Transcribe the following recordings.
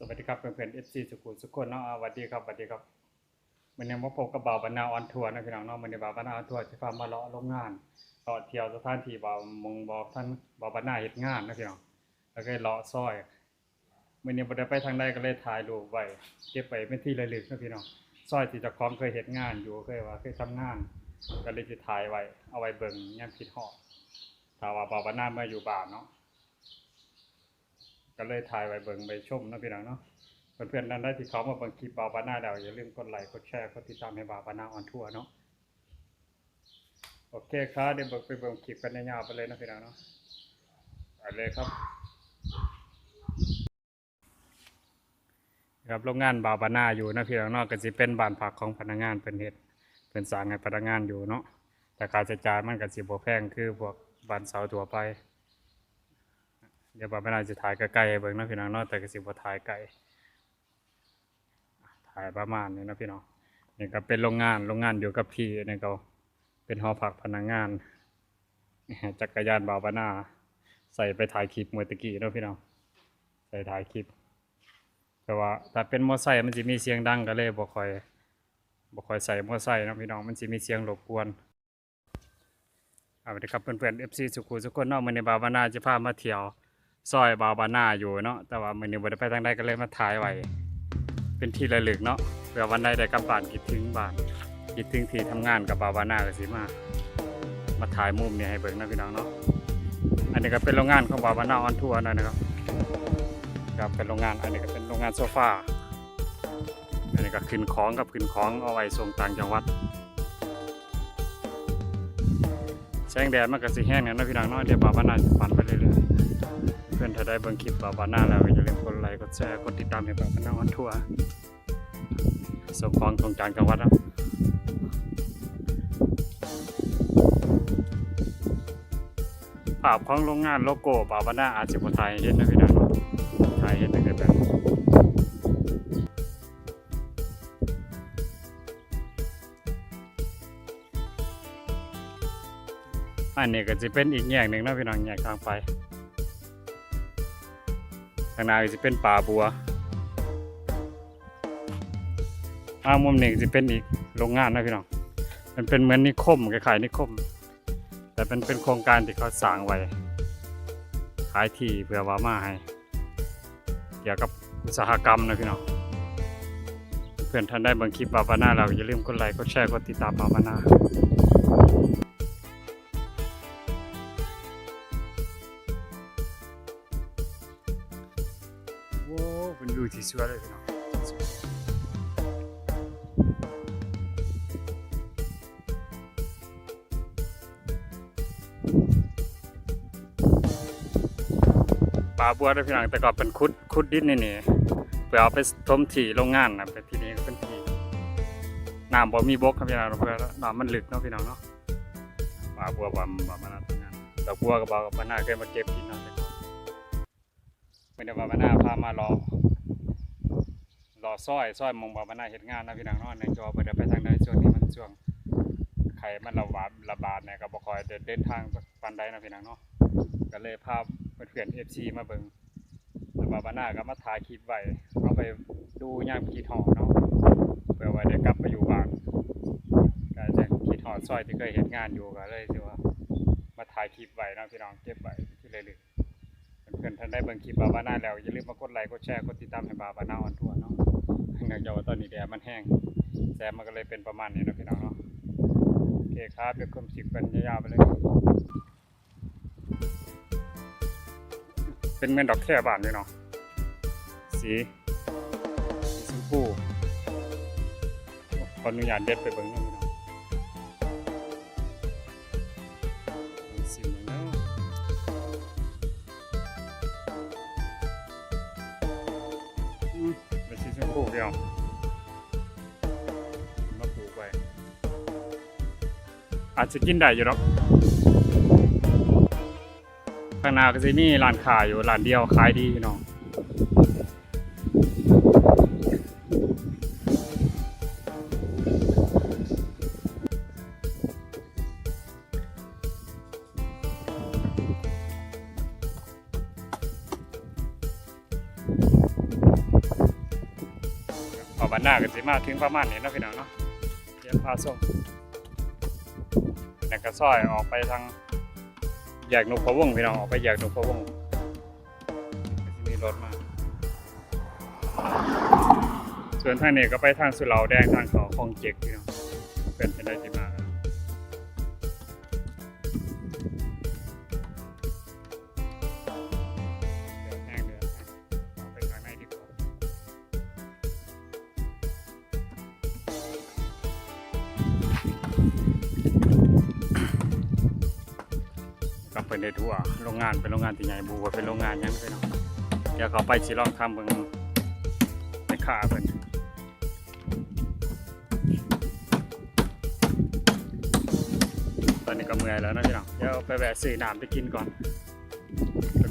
สวัสดีครับเพื่อนๆ FC สุขุมสุขคนเนาะอ่าสวัสดีครับสวัสดีครับวันนี้มาพบกับบ่าวบรรณาออนทัวร์นะพี่น้องเนาะวันนี้บ่าวบรรณาออนทัวร์จะพามาเลาะโรงงานเลาะเที่ยวสถานที่บ่าวมงบอกท่านบ่าวบรรณาเฮ็ดงานนะพี่น้องแล้วก็เลาะซอยวันนี้บ่ได้ไปทางใดก็เลยถ่ายรูปไว้เก็บไว้เป็นที่ระลึกนะพี่น้องซอยที่เจ้าของเคยเฮ็ดงานอยู่เคยว่าเคยทำงานก็เลยสิถ่ายไว้เอาไว้เบิ่งยามคิดฮอดถ้าว่าบ่าวบรรณาเมาอยู่บ้านเนาะ ก็เลยถ่ายไว้เบิ่งไปชมนะพี่น้องเนาะเพื่อนๆนั้นได้ที่เขามาเบิ่งคลิปบาบาน่าแล้วอย่าลืมกดไลค์กดแชร์กดติดตามให้บาบาน่าออนทัวร์เนาะโอเคครับเดี๋ยวเบิ่งไปเบิ่งคลิปกันยาวๆไปเลยนะพี่น้องเนาะไปเลยครับครับโรงงานบาบาน่าอยู่นะพี่น้องเนาะก็สิเป็นบ้านพักของพนักงานเพิ่นเฮ็ดเพิ่นสางให้พนักงานอยู่เนาะแต่ค่าใช้จ่ายมันก็สิบ่แพงคือพวกบ้านเสาทั่วไป เดี๋ยวบาไม่น่าจะถ่ายใกล้ๆให้เบิ่งนะพี่น้องเนาะแต่ก็สิบ่ถ่ายไกลถ่ายประมาณนี้นะพี่น้องนี่ก็เป็นโรงงานโรงงานอยู่กับพี่นี่ก็เป็นหอพักพนักงานจักรยานบาวบานาใส่ไปถ่ายคลิปเมื่อตะกี้เนาะพี่น้องใส่ถ่ายคลิป แต่ว่าถ้าเป็นมอไซค์มันสิมีเสียงดังก็เลยบ่คอยบ่คอยใส่มอไซค์เนาะพี่น้องมันสิมีเสียงรบกวนเอาสวัสดีครับเพื่อนๆ FC สุขุมสุขคนเนาะมื้อนี้บาวบานาจะพามาเที่ยว ซอยบาวบาน่าอยู่เนาะแต่ว่ามื้อนี้บ่ได้ไปทางใดก็เลยมาถ่ายไว้เป็นที่ระลึกเนาะเผื่อวันใดได้กลับบ้านคิดถึงบ้านคิดถึงที่ทำงานกับบาวบาน่าก็สิมามาถ่ายมุมนี้ให้เบิ่งนะพี่น้องเนาะอันนี้ก็เป็นโรงงานของบาวบาน่าออนทัวร์นะครับครับเป็นโรงงานอันนี้ก็เป็นโรงงานโซฟาอันนี้ก็ขึ้นของกับขึ้นของเอาไว้ส่งต่างจังหวัดแสงแดดมันก็สิแห้งเนี่ยนะพี่น้องเนาะเดี๋ยวบาวบาน่าจะปั่นไปเรื่อยๆเพื่อนถ้าได้เบิ่งคลิปบาบาน่าแล้วอย่าลืมกดไลค์กดแชร์กดติดตามให้บาบาน่าออนทัวร์ส่งของตรงจางจังวัดนะภาพของโรงงานโลโก้บาบาน่าอาจจะบ่ถ่ายเห็นนะพี่น้องเนาะถ่ายเห็นตั้งแต่แบบอันนี้ก็จะเป็นอีกแง่งหนึ่งนาะพี่น้องแง่ทางไปางหน้าก็จะเป็นป่าบัวอ้ามุมหนึ่งจะเป็นอีกโรงงานนะพี่น้อง มันเป็นเหมือนนิคมคล้ายๆนิคม แต่เป็นเป็นโครงการที่เขาสร้างไว้ ขายที่เพื่อว่ามาให้ เกี่ยวกับอุตสาหกรรมนะพี่น้อง เพื่อนท่านได้เบิ่งคลิปบาบาน่าเราอย่าลืมกดไลค์ กดแชร์ กดติดตามบาบาน่า เป็นวิวที่สวยเลยพี่น้องป่าบัวเด้พี่น้องแต่ก่อนเป็นคุดคุดดินนี่นี่เพื่อเอาไปถมที่โรงงานนะแต่ที่นี้ก็เป็นที่น้ำบ่มีบกครับพี่น้องเพื่อน้ำมันลึกเนาะพี่น้องเนาะป่าบัวบ่บ่มานาทำงานดอกบัวกับบ่าวกับปานาเคยมาเก็บกินเนาะ แต่ก่อนไม่ได้ว่าปานาพามารอรอซอยซอยมองบ่มานาเฮ็ดงานนะพี่น้องเนาะในจอบ่ได้ไปทางใดช่วงนี้มันช่วงไข้มันระบาดระบาดเนี่ยก็บ่คอยเดินทางสันใดนะพี่น้องเนาะก็เลยพาเพื่อนๆ FC มาเบิ่งแล้วบ่าวนาก็มาถ่ายคลิปไว้เอาไปดูย่ามคิดฮอดเนาะเพื่อว่าได้กลับไปอยู่บ้านก็จะคิดฮอดซอยที่เคยเฮ็ดงานอยู่ก็เลยสิว่า มาถ่ายคลิปไว้นะพี่น้องเก็บไว้ที่ระลึก เพื่อนท่านได้เบิ่งคลิปบาบาน่าแล้ว อย่าลืมมากดไลค์กดแชร์กดติดตามให้บาบาน่าออนทัวร์เนาะเนื่องจากว่าตอนนี้แดดมันแห้งแสงมันก็เลยเป็นประมาณนี้นะพี่น้องเนาะโอเคครับเดี๋ยวคุมสิบกันยาวๆไปเลยเป็นเหมือนดอกแค่บานด้วยเนาะสีสีชมพูขออนุญาตเด็ดไปเบิ่งเนาะพี่น้ง ซื้อชมพูเดียวมาปลูกไว้อาจจะกินได้อยู่หรอกข้างหน้าก็จะมีร้านขายอยู่ร้านเดียวขายดีพี่น้อง น้าก็สิมาถึงประมาณนี้เนาะพี่น้องเนาะเดี๋ยวพาส่งแล้วก็ซอยออกไปทางแยกนกพะวงพี่น้องออกไปแยกนกพะวงก็สิมีรถมาส่วนทางนี้ก็ไปทางสุเหร่าแดงทางเขาคลองเจ็กพี่น้องเป็นไปได้ที่ ก็เป็นได้ทั่วโรงงานเป็นโรงงานที่ใหญ่บูว่าเป็นโรงงานยังพี่น้องเดี๋ยวเขาไปสิลองทำเบิ่งไปขาเพิ่นตอนนี้ก็เมื่อยแล้วนะพี่น้องเดี๋ยวไปแวะซื้อน้ำไปกินก่อน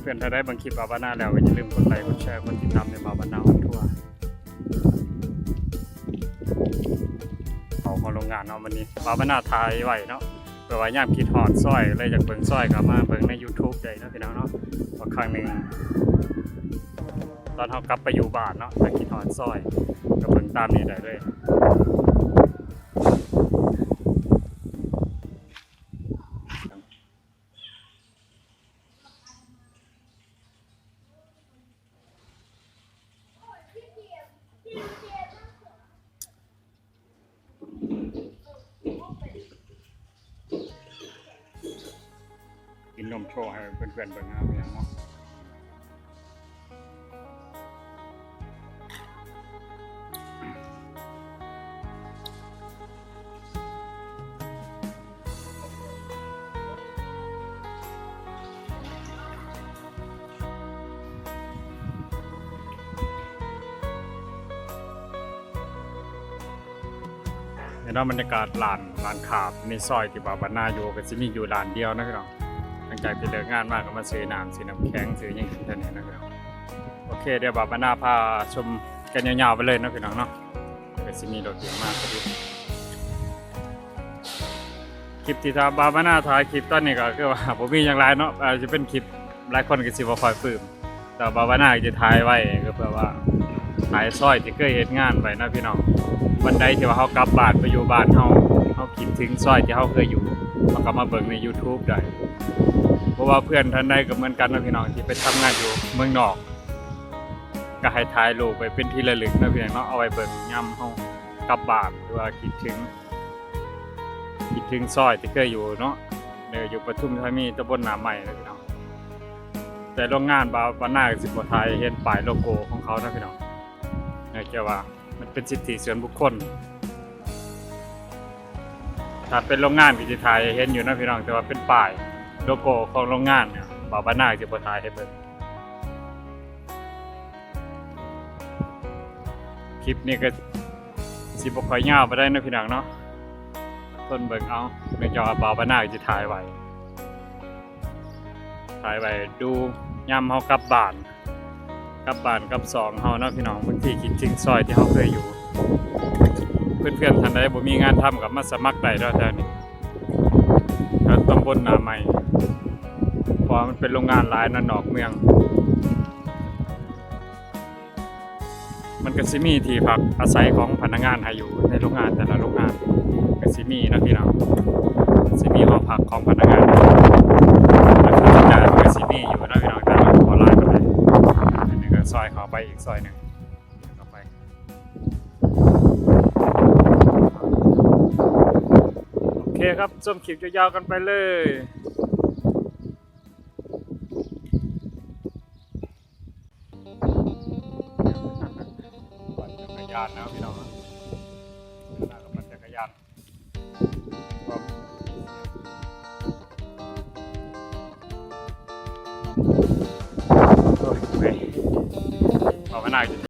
เพื่อนๆถ้าได้บางคลิปบาบาน่าแล้วอย่าลืมกดไลค์กดแชร์กดติดตามในบาบาน่าทั่วเอาของโรงงานเนาะวันนี้บาบาน่าทายไหวเนาะ เพื่อว่าย่ามคิดหอดสร้อยเลยจากเบิ่งซอยกลับมาเบิ่งใน YouTube ได้นะพี่น้องเนาะว่าครั้งหนึ่งตอนเขากลับไปอยู่บ้านเนาะไปคิดหอดสร้อยก็เบิ่งตามนี้ได้เลย นนมโชว์ให้เพื่อนๆเบิ่งนะพี่น้องเนาะเห็นว่าบรรยากาศลานลานขาบในซอยที่บาบานาอยู่ก็จะมีอยู่ลานเดียวนะพี่น้อง งจากที่เลิกงานมากก็มาซื้อน้ำซื้อน้ำแข็งซื้อยังกินเท่านี้นะพี่น้องโอเคเดี๋ยวบาบานาพาชมกันยาวๆไปเลยนะพี่น้องเนาะก็จะมีรถเยอะมากพอดีคลิปที่ทำบาบานาถ่ายคลิปตอนนี้ก็คือว่าผมมีอย่างไรเนาะอาจจะเป็นคลิปหลายคนก็สิบ่ค่อยปลื้มแต่บาบานาจะถ่ายไว้ก็เพื่อว่าถ่ายซอยที่เคยเฮ็ดงานไว้นะพี่น้องวันใดที่ว่าเขากลับบ้านไปอยู่บ้านเขาเขาคิดถึงซอยที่เขาเคยอยู่เขาก็มาเบิ่งใน YouTube ได้ เพราะว่าเพื่อนท่านใดก็เหมือนกันนะพี่น้องที่ไปทำงานอยู่เมืองนอก ก็ให้ถ่ายรูปไปเป็นที่ระลึกนะพี่น้องเนาะเอาไว้เบิ่งย่ำเขากลับบ้านหรือว่าคิดถึง คิดถึงซอยที่เคยอยู่เนาะเดี๋ยวอยู่ปทุมธานีตำบลหนาใหม่นะพี่น้องแต่โรงงานบาบานาสิบกว่าไทยเห็นป้ายโลโก้ของเขานะพี่น้องเนื่องจาว่ามันเป็นสิทธิส่วนบุคคลถ้าเป็นโรงงานกิจไทยเห็นอยู่นะพี่น้องแต่ว่าเป็นป้าย โลโก้ของโรงงานเนี่ยบาบานาจะบ่ทายให้เบิ่งคลิปนี้ก็สิบ่ค่อยยาวไปได้นะพี่น้องเนาะต้นเบิ่งเอาเนื่องจากว่าบาบานาจะถ่ายไว้ถ่ายไว้ดูยามเฮากลับบ้านกลับบ้านกับสองเฮาเนาะพี่น้องบางทีคิดถึงซอยที่เฮาเคยอยู่ เพื่อนๆท่านใดบ่มีงานทำกับมาสมัครได้เด้อแถวนี้ แถวตำบลนาใหม่เพราะมันเป็นโรงงานหลายนะนอกเมือง มันก็สิมีที่พักอาศัยของพนักงานให้อยู่ในโรงงานแต่ละโรงงานก็สิมีนะพี่น้องสิมีหอพักของพนักงานแล้วก็จ่านก็สิมีอยู่นะพี่น้องแต่ว่าบ่หลายปานใดอันนี้ก็ซอยขาไปอีกซอยหนึ่ง คครับส้มคลิปยาวๆกันไปเลยปั่นจักรยานนะพี่น้องนะเวลากับปั่นจักรยานโอ้ยเว้ยภาวนาจะ